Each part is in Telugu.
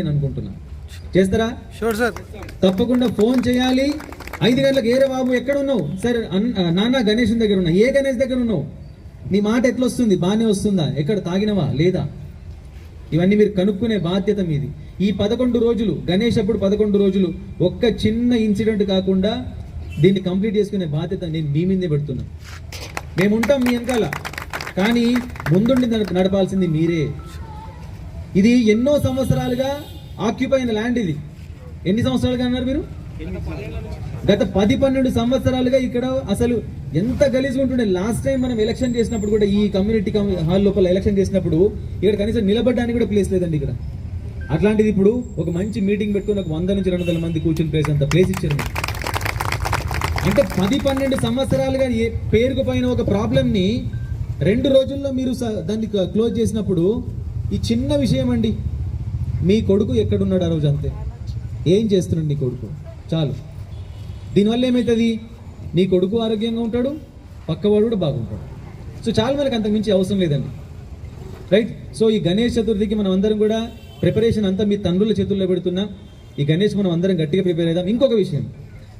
నేను అనుకుంటున్నా. చేస్తారా? Sure sir. తప్పకుండా ఫోన్ చేయాలి. ఐదు గంటలకు ఏరే బాబు ఎక్కడ ఉన్నావు సరే నాన్న గణేష్ దగ్గర ఉన్నా. ఏ గణేష్ దగ్గర ఉన్నావు? నీ మాట ఎట్లా వస్తుంది బాగానే వస్తుందా? ఎక్కడ తాగినవా? లేదా? ఇవన్నీ మీరు కనుక్కునే బాధ్యత మీది. ఈ పదకొండు రోజులు గణేష్ అప్పుడు పదకొండు రోజులు ఒక్క చిన్న ఇన్సిడెంట్ కాకుండా దీన్ని కంప్లీట్ చేసుకునే బాధ్యత నేను మీ మీదే పెడుతున్నా. మేము ఉంటాం మీ వెనకాల. కానీ ముందుండి నడ- నడపాల్సింది మీరే. ఇది ఎన్నో సంవత్సరాలుగా ఆక్యుపై ల్యాండ్ ఇది. ఎన్ని సంవత్సరాలుగా అన్నారు మీరు? గత పది పన్నెండు సంవత్సరాలుగా ఇక్కడ అసలు ఎంత గలీజ్గా ఉంటుండే. లాస్ట్ టైం మనం ఎలక్షన్ చేసినప్పుడు కూడా ఈ కమ్యూనిటీ హాల్ లోపల ఎలక్షన్ చేసినప్పుడు ఇక్కడ కనీసం నిలబడడానికి కూడా ప్లేస్ లేదండి ఇక్కడ. అట్లాంటిది ఇప్పుడు ఒక మంచి మీటింగ్ పెట్టుకుని ఒక వంద నుంచి రెండు వందల మంది కూర్చుని ప్లేస్ అంత ప్లేస్ ఇచ్చారు అంటే పది పన్నెండు సంవత్సరాలుగా ఏ పైన ఒక ప్రాబ్లమ్ని రెండు రోజుల్లో మీరు దాన్ని క్లోజ్ చేసినప్పుడు ఈ చిన్న విషయం అండి. మీ కొడుకు ఎక్కడున్నాడు ఆ రోజు అంతే. ఏం చేస్తున్నాడు నీ కొడుకు? చాలు. దీనివల్ల ఏమవుతుంది నీ కొడుకు ఆరోగ్యంగా ఉంటాడు పక్కవాడు కూడా బాగుంటాడు. సో చాలా మనకు అంతకుమించి అవసరం లేదండి. రైట్ సో ఈ గణేష్ చతుర్థికి మనం అందరం కూడా ప్రిపరేషన్ అంతా మీ తండ్రుల చేతుల్లో పెడుతున్నాం. ఈ గణేష్ మనం అందరం గట్టిగా ప్రిపేర్ అవుదాం ఇంకొక విషయం.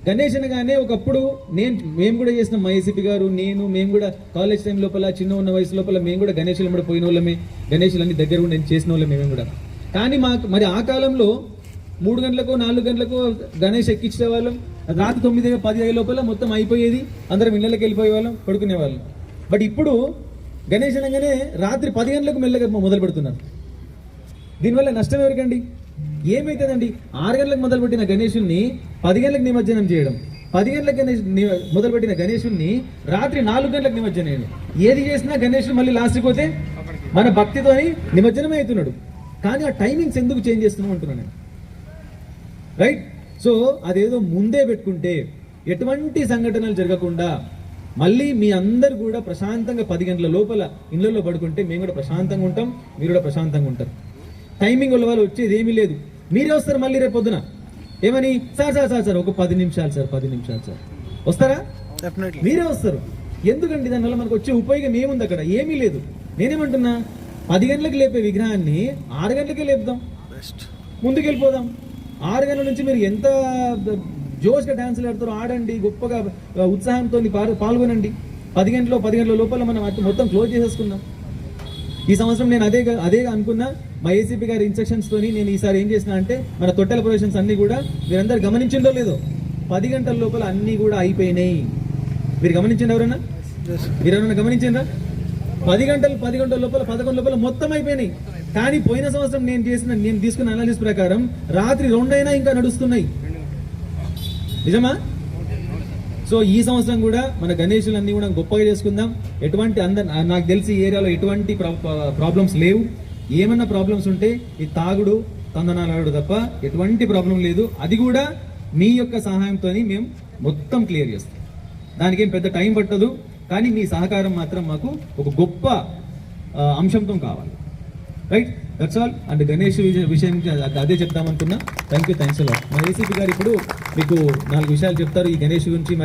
గణేష్ అనగానే ఒకప్పుడు నేను మేము కూడా చేసిన మైసీపీ గారు నేను మేము కూడా కాలేజ్ టైం లోపల చిన్న ఉన్న వయసు లోపల మేము కూడా గణేషులు కూడా పోయిన వాళ్ళమే గణేషులు అన్ని దగ్గర ఉండి చేసిన వాళ్ళమే మేము కూడా. కానీ మాకు మరి ఆ కాలంలో మూడు గంటలకు నాలుగు గంటలకు గణేష్ ఎక్కించే వాళ్ళం రాత్రి తొమ్మిది పది ఐదు లోపల మొత్తం అయిపోయేది. అందరం ఇళ్ళకి వెళ్ళిపోయే వాళ్ళం పడుకునే వాళ్ళం బట్ ఇప్పుడు గణేష్ అనగానే రాత్రి పది గంటలకు మెల్లగా మొదలు పెడుతున్నారు దీనివల్ల నష్టం ఎవరికండి? ఏమైతుందండి? ఆరు గంటలకు మొదలుపెట్టిన గణేషుల్ని పది గంటలకు నిమజ్జనం చేయడం. పది గంటలకు గణేష్ మొదలుపెట్టిన గణేషుల్ని రాత్రి నాలుగు గంటలకు నిమజ్జనం చేయడం. ఏది చేసినా గణేశుడు మళ్ళీ లాస్ట్కి పోతే మన భక్తితోని నిమజ్జనమే అవుతున్నాడు. కానీ ఆ టైమింగ్స్ ఎందుకు చేంజ్ చేస్తున్నాం అంటున్నాను నేను. రైట్ సో అదేదో ముందే పెట్టుకుంటే ఎటువంటి సంఘటనలు జరగకుండా మళ్ళీ మీ అందరు కూడా ప్రశాంతంగా పది గంటల లోపల ఇళ్ళల్లో పడుకుంటే మేము కూడా ప్రశాంతంగా ఉంటాం మీరు కూడా ప్రశాంతంగా ఉంటారు. టైమింగ్ వల్ల వాళ్ళు వచ్చేది ఏమీ లేదు. మీరే వస్తారు మళ్ళీ రేపు పొద్దున. ఏమని? సార్ సార్ సార్ సార్ ఒక పది నిమిషాలు సార్ పది నిమిషాలు సార్. వస్తారా? మీరే వస్తారు. ఎందుకండి దానివల్ల మనకు వచ్చే ఉపయోగం ఏముంది అక్కడ? ఏమీ లేదు. నేనేమంటున్నా? పది గంటలకు లేపే విగ్రహాన్ని ఆరు గంటలకే లేపుదాం. బెస్ట్ ముందుకు వెళ్ళిపోదాం ఆరు గంటల నుంచి మీరు ఎంత జోష్గా డాన్సులు ఆడతారో ఆడండి గొప్పగా ఉత్సాహంతో పాల్- పాల్గొనండి. పది గంటలో పది గంటల లోపల మనం మొత్తం క్లోజ్ చేసేసుకుందాం. ఈ సంవత్సరం నేను అదే అదే అనుకున్నా మా ఏసీపీ గారి ఇన్స్ట్రక్షన్స్ తోని నేను ఈసారి ఏం చేసిన అంటే మన తొట్టెల ప్రొడక్షన్స్ అన్ని కూడా మీరందరూ గమనించిందో లేదో పది గంటల లోపల అన్ని కూడా అయిపోయినాయి. మీరు గమనించండి ఎవరన్నా? మీరు ఎవరైనా గమనించిందా పది గంటలు పది గంటల లోపల పదకొండు లోపల మొత్తం అయిపోయినాయి. కానీ పోయిన సంవత్సరం నేను చేసిన నేను తీసుకున్న అనాలిసిస్ ప్రకారం రాత్రి రెండైనా ఇంకా నడుస్తున్నాయి. నిజమా? సో ఈ సంవత్సరం కూడా మన గణేషులన్నీ కూడా గొప్పగా చేసుకుందాం. ఎటువంటి అందరు నాకు తెలిసి ఏరియాలో ఎటువంటి ప్రాబ్లమ్స్ లేవు. ఏమన్నా ప్రాబ్లమ్స్ ఉంటే ఈ తాగుడు తందనాలాడు తప్ప ఎటువంటి ప్రాబ్లం లేదు. అది కూడా మీ యొక్క సహాయంతో మేము మొత్తం క్లియర్ చేస్తాం. దానికి ఏం పెద్ద టైం పట్టదు. కానీ మీ సహకారం మాత్రం మాకు ఒక గొప్ప అంశంతో కావాలి. Right that's all and Ganesh విషయం అదే- అదే చెప్దామనుకున్నా thank you thanks a lot మా ఏసీపీ గారు ఇప్పుడు మీకు నాలుగు విషయాలు చెప్తారు ఈ గణేష్ గురించి మరి